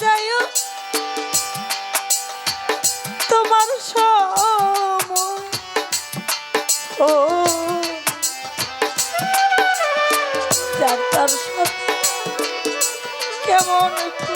যায় তোমার সময়। ও। যার তার সাথে কেমন একটু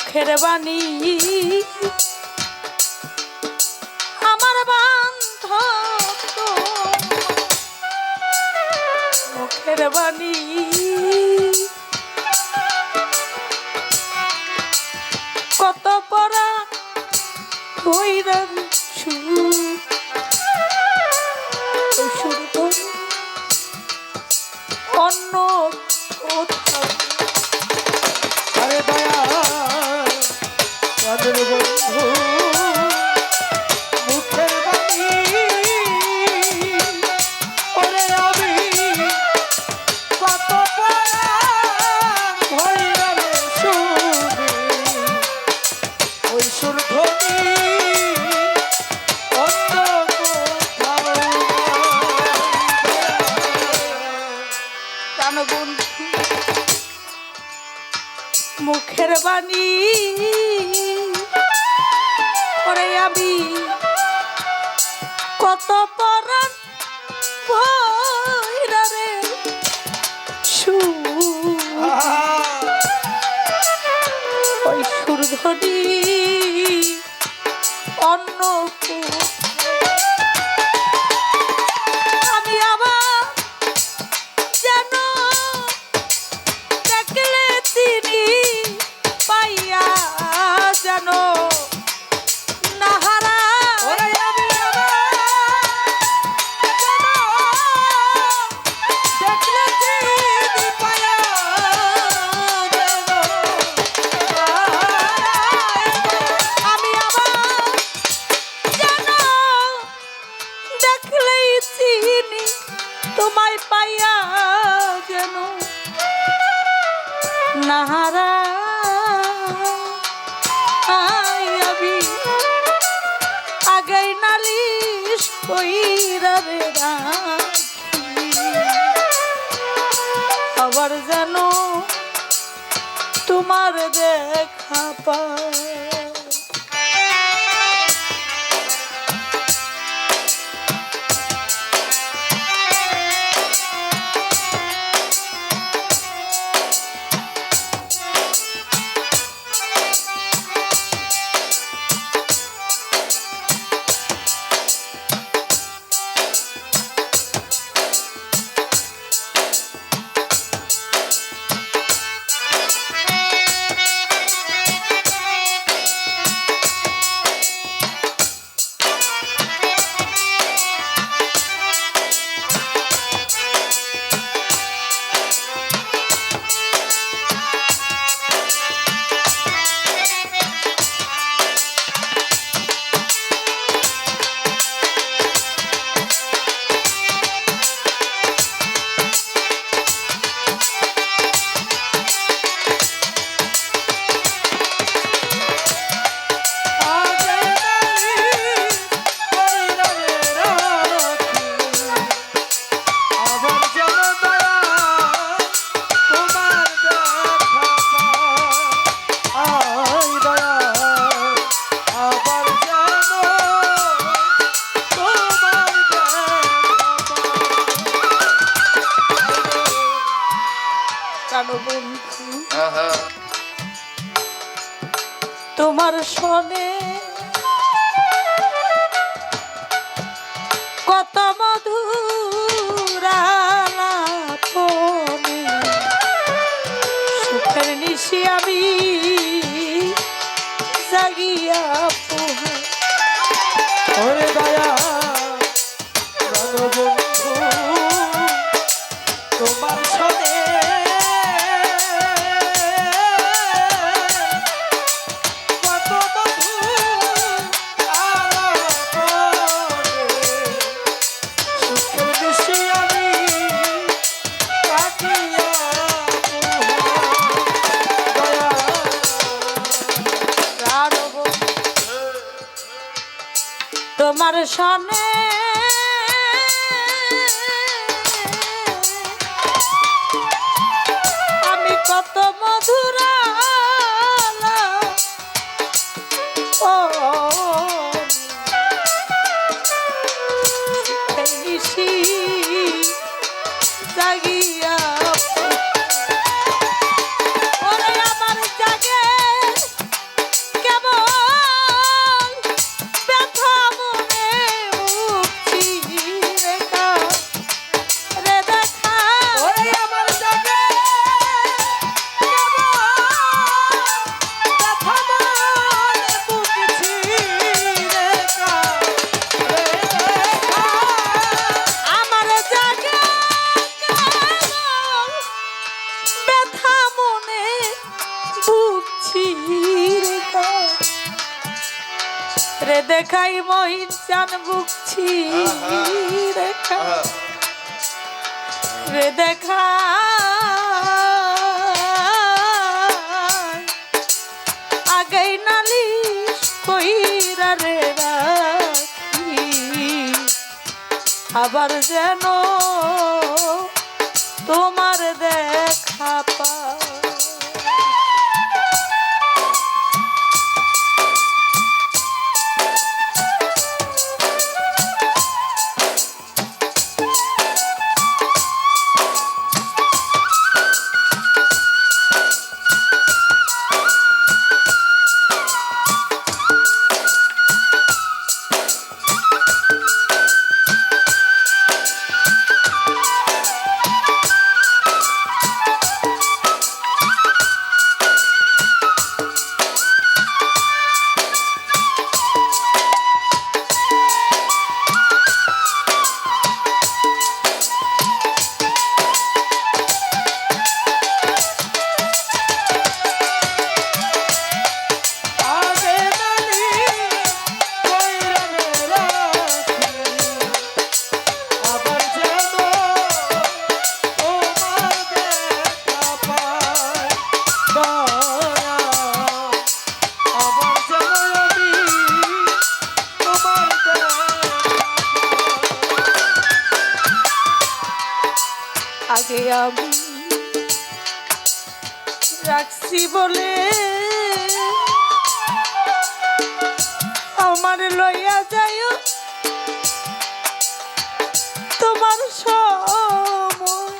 মুখের বাণী। আমার বান্ধব মুখের বাণী। ধরি অন্নপূর্ণা যেন তোমার দেখা পায়। Swami. তোমার সামনে দেখাই মহিন চান বুকছি দেখা। রে দেখা। আগেই নালিশ কইরা রে আবার যেন তোমার দেখা পা বলে। আমার লইয়া যাইও। তোমার সময়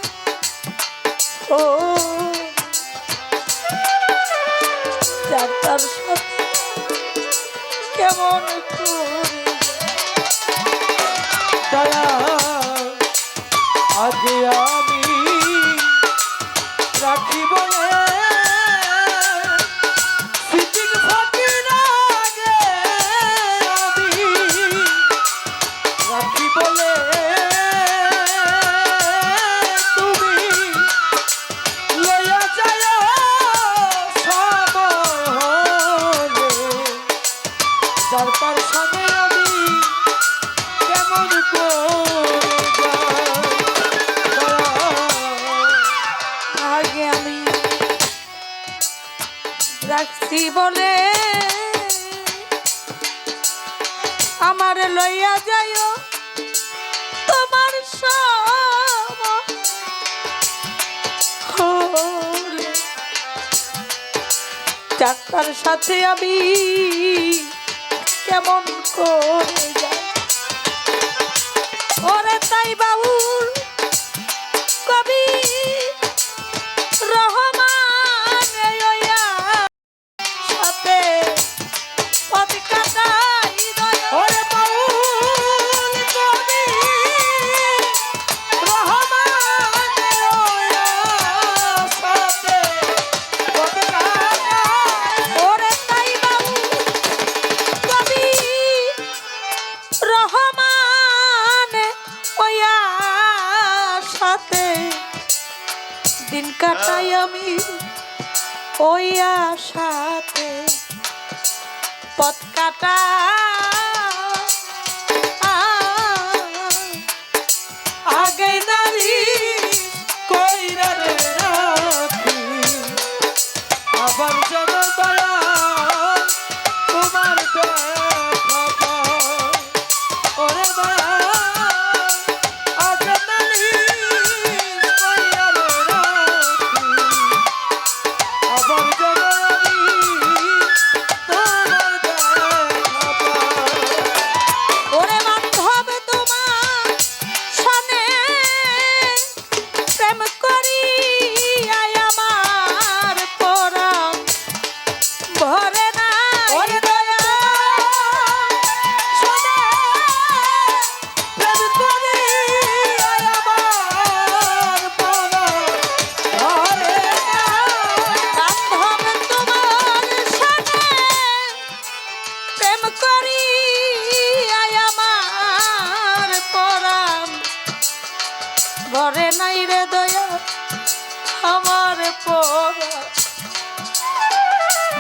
ও। যার তার সাথে কেমন দয়া আজ রাখছি বলে আমার লইয়া যাই তোমার চাকার সাথে আমি কেমন করে দিন কাটাই আমি ওই আশাতে। পথ কাটা। আগে আবার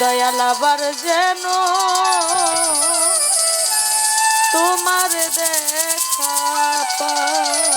দয়াল আবার যেন তোমার দেখা পায়।